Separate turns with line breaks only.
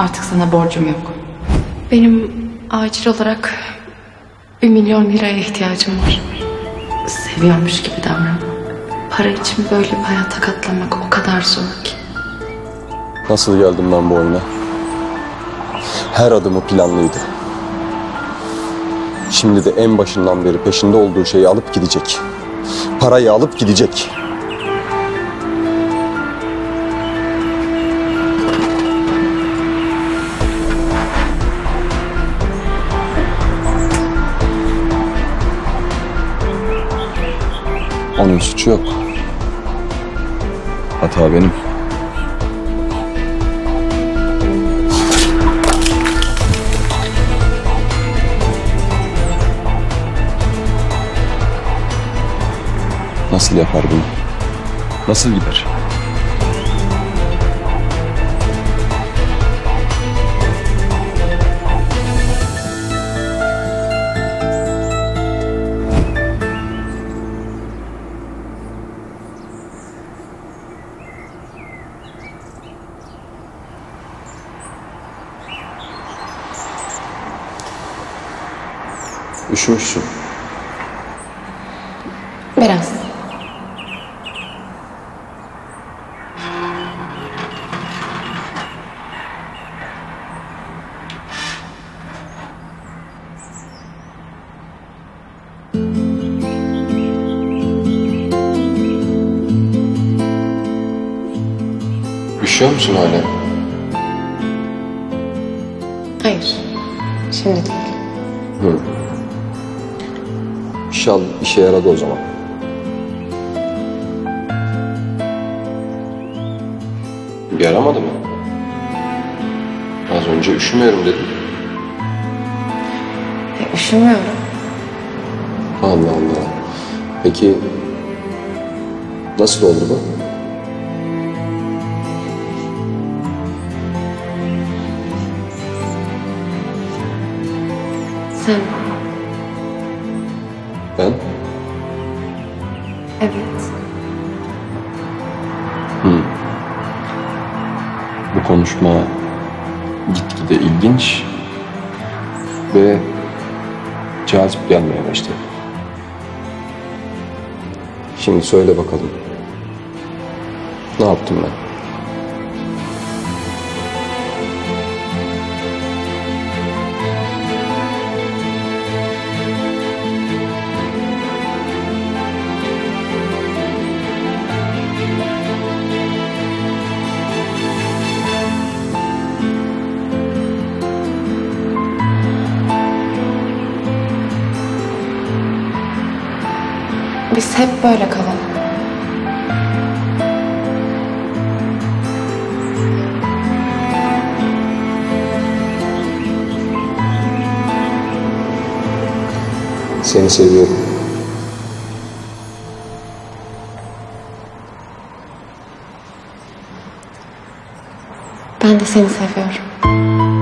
Artık sana borcum yok.
Benim acil olarak bir milyon liraya ihtiyacım var.
Seviyormuş gibi davran. Para için böyle bir hayata katlanmak o kadar zor ki.
Nasıl geldim ben bu oyuna? Her adımı planlıydı. Şimdi de en başından beri peşinde olduğu şeyi alıp gidecek. Parayı alıp gidecek. Onun suçu yok. Hata benim. Nasıl yapar bunu? Nasıl gider? Üşümüşsün.
Biraz.
Üşüyor musun hala?
Hayır. Şimdi değil.
Hı. İnşallah işe yaradı o zaman. Yaramadı mı? Az önce üşümüyorum dedim.
E, üşümüyorum.
Allah Allah. Peki nasıl oldu bu?
Sen.
Ben?
Evet.
Bu konuşma gitgide ilginç ve cazip gelmeye başladı. Şimdi söyle bakalım. Ne yaptım ben?
Biz hep böyle kalalım.
Seni seviyorum.
Ben de seni seviyorum.